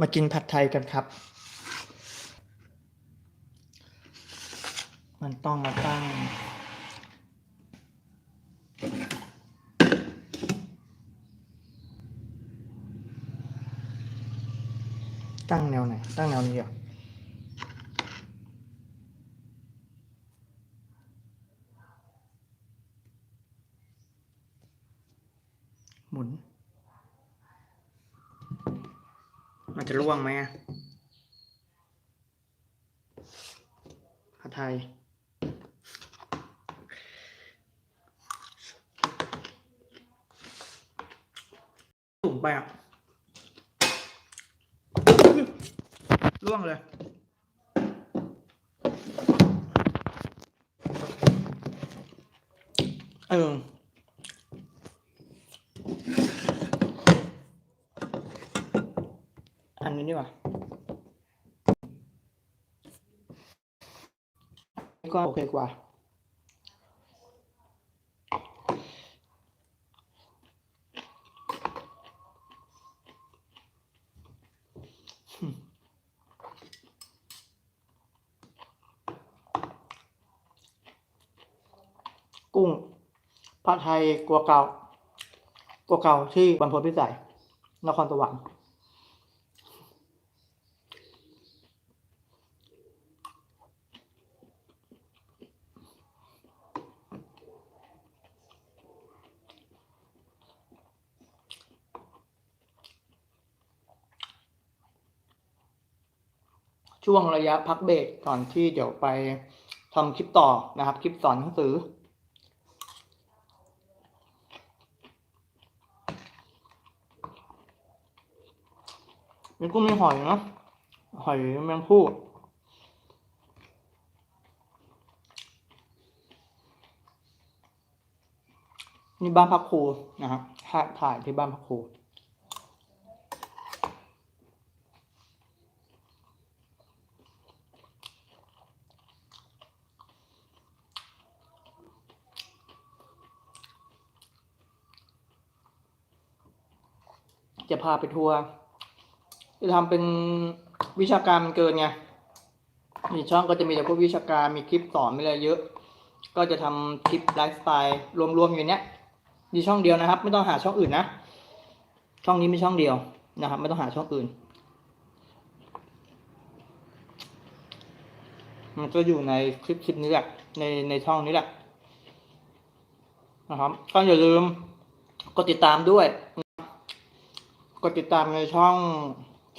มากินผัดไทยกันครับ มันต้องมาตั้ง ตั้งแนวไหน ตั้งแนวนี้เหรอหมุน มันจะร่วงไหมอะผัดไทยสุ่มไปอะร่วงเลยเออ อันนี้ดีกว่านี่ ก็โอเคกว่า กุ้งผัดไทยกัวเกากัวเกาที่บรรพตพิสัยนครสวรรค์ ช่วงระยะพักเบรกก่อนที่เดี๋ยวไปทำคลิปต่อนะครับ คลิปสอนหนังสือ มีกุ้งมีหอยเนาะหอยแมงผู้นี่บ้านพักครูนะครับถ่ายที่บ้านพักครู จะพาไปทัวร์จะทำเป็นวิชาการมันเกินไงในช่องก็จะมีแต่พวกวิชาการมีคลิปสอนมีอะไรเยอะ ก็จะทำคลิปไลฟ์สไตล์รวมๆอยู่เนี้ยมีช่องเดียวนะครับ ไม่ต้องหาช่องอื่นนะ ช่องนี้ม่ช่องเดียวนะครับ ไม่ต้องหาช่องอื่น มันก็อยู่ในคลิปคลิปนี้แหละในในช่องนี้แหละนะครับก็อย่าลืมกดติดตามด้วย กดติดตามในช่อง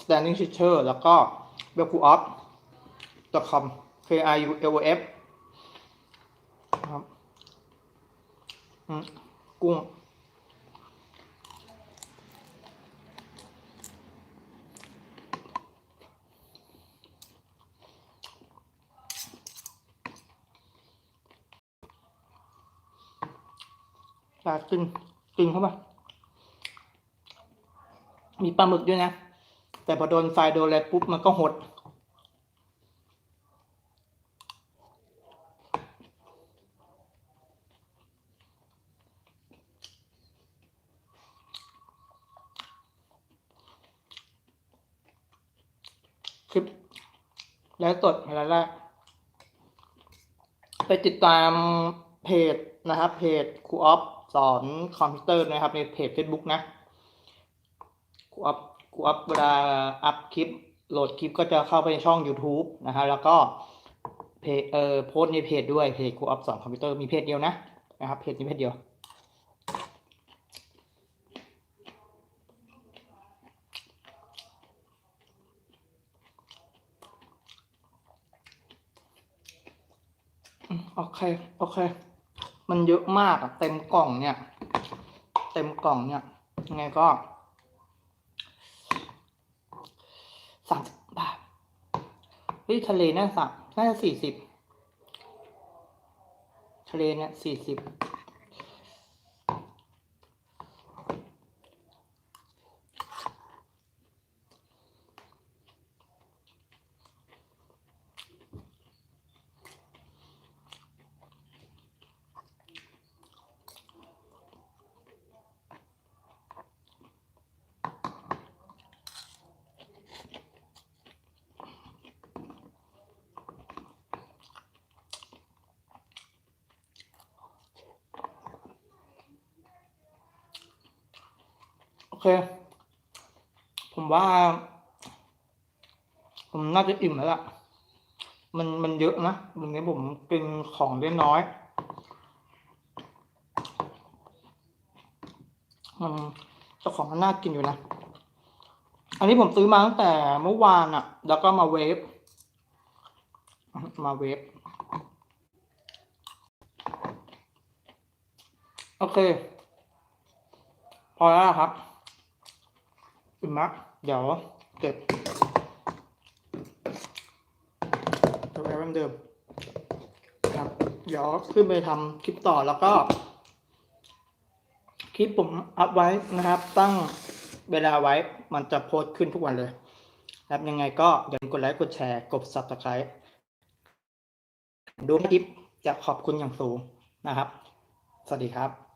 Standing Teacher แล้วก็เว็บ o f com k i u l o f ครับกุ้งปลาตึงตึงเข้าไป มีปลาหมึกด้วยนะ แต่พอโดนไฟโดนอะไรปุ๊บมันก็หด คลิป แล้วสดอะไรแรกไปติดตามเพจนะครับ เพจครูออฟสอนคอมพิวเตอร์นะครับ ในเพจ Facebook นะ ออฟครูออฟเวลาอัพคลิปโหลดคลิปก็จะเข้าไปในช่อง YouTube นะฮะแล้วก็เพจเอ่อโพสในเพจด้วยเพจครูออฟสอนคอมพิวเตอร์มีเพจเดียวนะนะครับเพจนี้เพจเดียว โอเค โอเค มันเยอะมากอะเต็มกล่องเนี่ย เต็มกล่องเนี่ยยังไงก็สามสิบบาทเฮ้ยทะเลน่าสักน่าจะสี่สิบทะเลเนี่ยสี่สิบ เค ผมว่า ผมน่าจะอิ่มแล้วล่ะ มันมันเยอะนะวันนี้ผมกินของเล็กน้อย มันเจ้าของมันน่ากินอยู่นะ อันนี้ผมซื้อมาตั้งแต่เมื่อวานอะแล้วก็มาเวฟ มาเวฟ โอเค พอแล้วครับ มมากเดี๋ยวเก็บตัวไว้เหมือนเดิมครับ เดี๋ยวขึ้นไปทำคลิปต่อแล้วก็ คลิปผมอัพไว้นะครับ ตั้งเวลาไว้มันจะโพสต์ขึ้นทุกวันเลยครับยังไงก็อย่าลืมกดไลค์กดแชร์กด subscribe ดูคลิปจะขอบคุณอย่างสูงนะครับ สวัสดีครับ